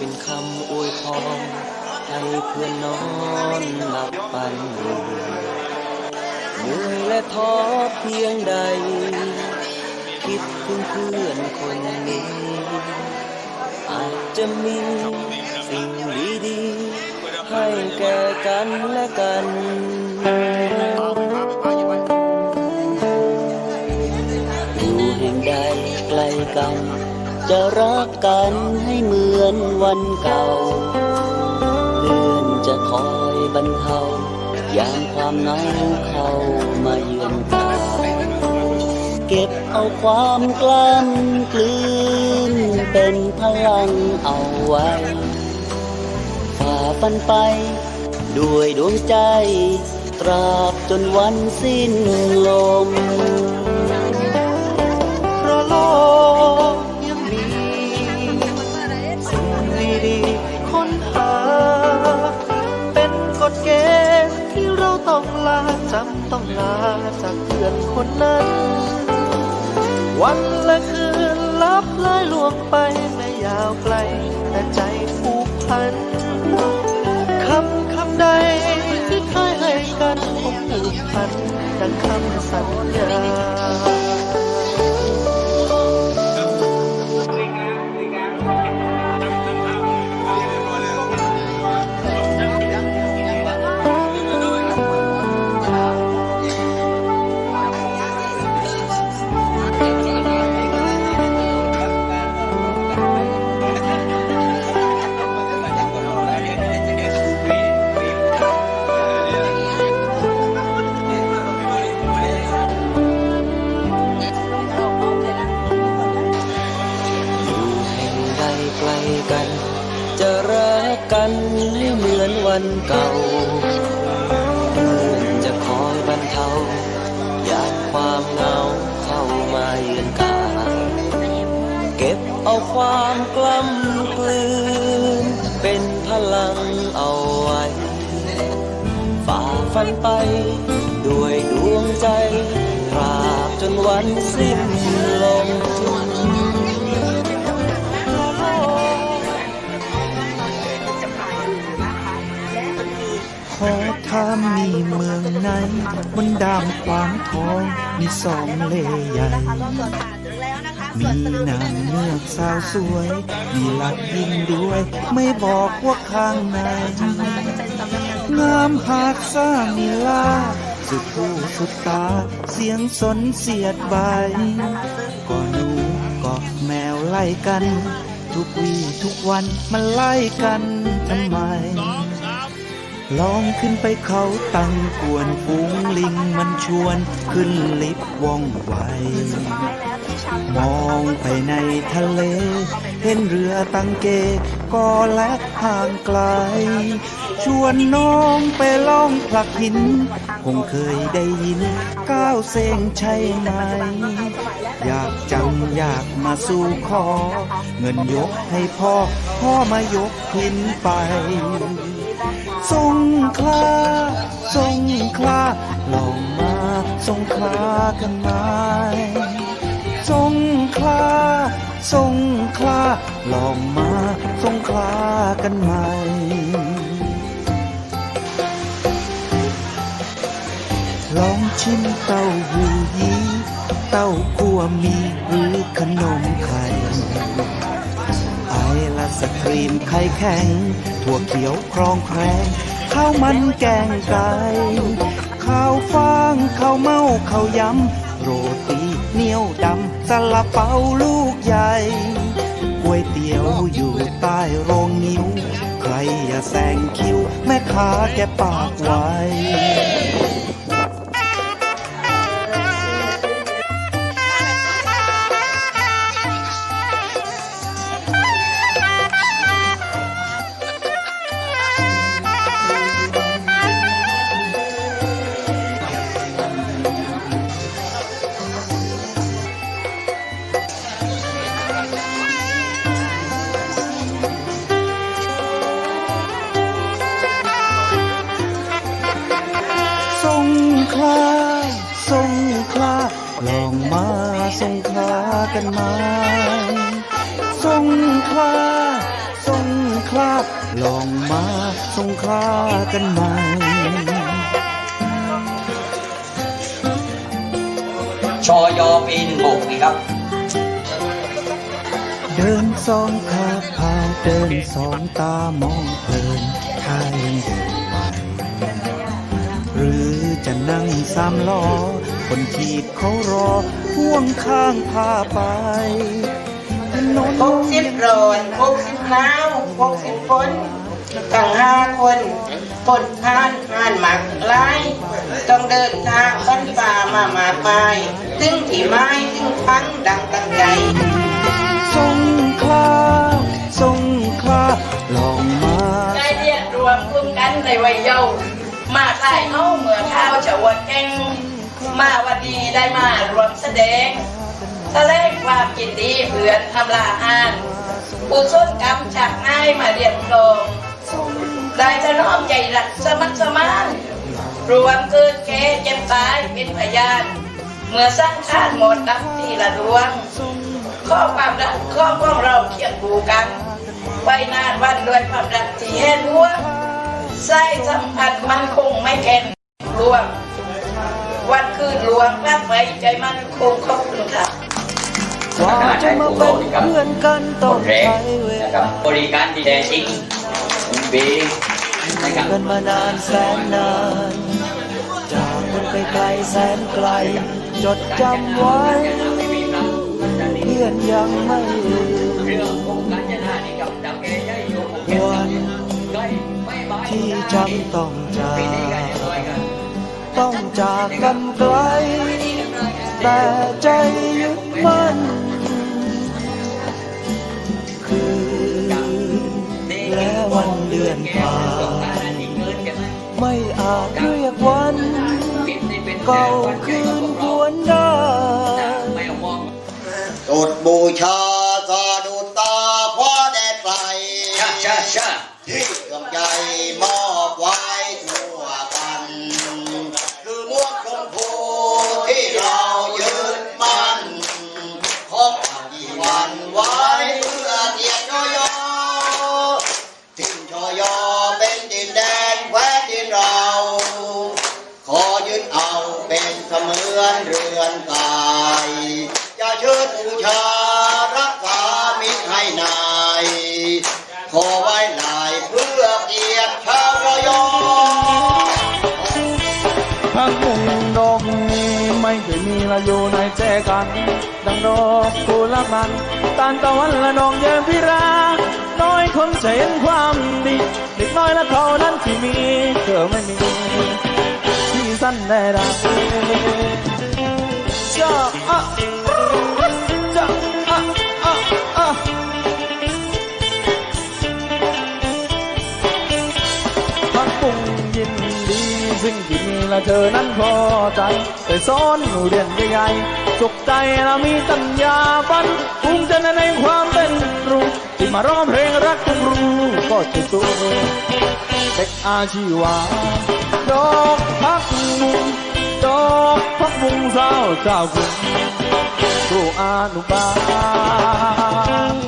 เป็นคำอวยพรให้เพื่อนนอนหลับฝันดีเหนื่อยและท้อเพียงใด คิดถึงเพื่อนคนนี้ อาจจะมีสิ่งดีๆให้แก่กันและกันอยู่แห่งใดไกล้กัน จะรักกันให้เหมือนวันเก่าเพื่อนจะคอยบรรเทายามความเหงาเข้ามาเยือนกายเก็บเอาความกล้ำกลืนเป็นพลังเอาไว้ฝ่าฟันไป ด้วยดวงใจ ตราบจนวันสิ้นลม ต้องลาจำต้องลาจากเพื่อนคนนั้น วันและคืนลับเลยล่วงไปไม่ยาวไกล แต่ใจผูกพันคำคำใดที่เคยให้กันคงผูกพันดังคำสัญญา ไกลกัน จะรักกันให้เหมือนวันเก่าเพื่อนจะคอยบรรเทายามความเหงาเข้ามาเยือนกายเก็บเอาความกล้ำกลืน เป็นพลังเอาไว้ฝ่าฟันไป ด้วยดวงใจตราบจนวันสิ้นลม ขอถามมีเมืองไหนบนดามความทองมีสองเลใหญ่ มีนางเงือกสาวสวยมีหลักยิงด้วย ไม่บอกว่าข้างในงามหากสร้างนิลา สุดผู้สุดตา เสียงสนเสียดใบก็หนูก็แมวไล่กัน ทุกวีทุกวันมันไล่กันทำไม ลองขึ้นไปเขาตั้งกวนฝูงลิงมันชวนขึ้นลิฟต์ว่องไว มองไปในทะเล เห็นเรือตังเกก็แลกห่างไกล ชวนน้องไปล่องผลักหิน คงเคยได้ยินก้าวเซงใช่ไหม อยากจังอยากมาสู่ขอ เงินยกให้พ่อ พ่อมายกพินไป สงขลาสงขลาลองมาสงขลากันไหมสงขลาสงขลาลองมาสงขลากันไหมลองชิมเต้าหู้ยี้เต้ากัวมีหรือขนมไข่ไอละสครีมไข่แข็งถั่วเขียวครองแครง ข้าวมันแกงไก่ข้าวฟางข้าวเมาข้าวยำโรตีเหนียวดำสลับเปาลูกใหญ่ก๋วยเตี๋ยวอยู่ใต้โรงนิ้ว ใครอย่าแซงคิว แม่ค้าแกปากไว้ กันไหมสงขลาสงขลาลองมาสงขลากันไหมชอยอปีหนึ่งหกนี่ครับ เดินสองขาพาเดินสองตามองเพลินถ้ายังเดิน หรือจะนั่งสามล้อ คนขีดเขารอพ่วงข้างพาไปถนนหกสิบโรนหกสิบน้าวหกสิบคนตั้งห้าคนคนทานทานหมักไล่ต้องเดินทางบ้านป่ามามากมายถึงที่ไม้ถึงพังดังตั้งใจสงขลาสงขลาลองมาได้เรียกรวมกลุ่มกันในวัยเยาว์ มาค่ายเฮาเมื่อข้าวจะวันแกงมาวันดีได้มารวมแสดงแสดงความยินดีเพื่อนทำลาอ่านผู้ส้นกรรมจากง่ายมาเรียนกลงได้จะน้อมใจรักสมัครสมานรวมเกิดแก่เจ็บตายเป็นพยานเมื่อสร้างชาติหมดดับที่ละดวง ข้อความรักข้อของเราเคียงคู่กันไว้นานวันด้วยความรักที่แห้งหัว ใส่สัมผัสมันคงไม่แข็งรวม วันคืนหลวงรักไว้ใจมันคงขอบคุณค่ะกว่าจะมาเป็นเพื่อนกันต้องแรใช้งเวนะครัลาบบริการที่แท้จริงปีนะครับกันมานานแสนนานจากกันไปไกลแสนไกล จดจำไว้ เพื่อนยังไม่ลืมเรื่องของการยานานี่กับดังแกย่อยโยมวันใกล้ไม่บาย ที่จำต้องจากต้องจากกันไกล แต่ใจยึดมั่นคือและวันเดือนผ่านไม่อาจเรียกวันเก่าคืนหวนได้อดบูชา ละอยู่ในแจกัน ดังดอกกุหลาบมันตานตะวันละนองแย้มพิรา น้อยคนจะเห็นความดีเด็กน้อยละเท่านั้นที่มีเธอไม่มีที่สั้นได้รักจะอะจะอะอะอะพักปุงยินดีสิ่งที่มีและ เธอนั้นพอใจแต่สอนหนูเรียนใหญ่ๆสุขใจเรามีตัญญาบันภูมิใจในความเป็นครูที่มาร้องเพลงรักคุณรู้ก็จะสู้เด็กอาชีวะดอกพักมุงดอกพักมุงสาวเจ้าคุณครูอนุบาล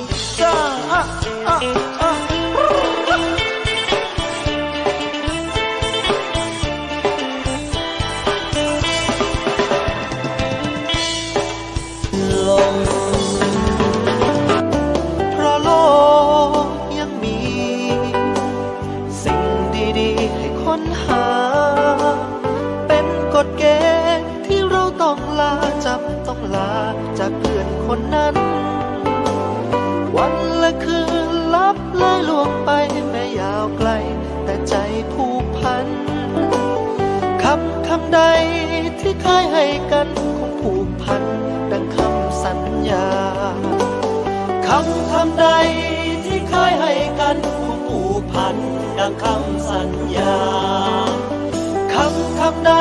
ล่วงไปแม้ยาวไกล แต่ใจผูกพันคำคำใดที่เคยให้กันคงผูกพัน ดังคำสัญญาคำคำใดที่เคยให้กันคงผูกพัน ดังคำสัญญาคำคำใด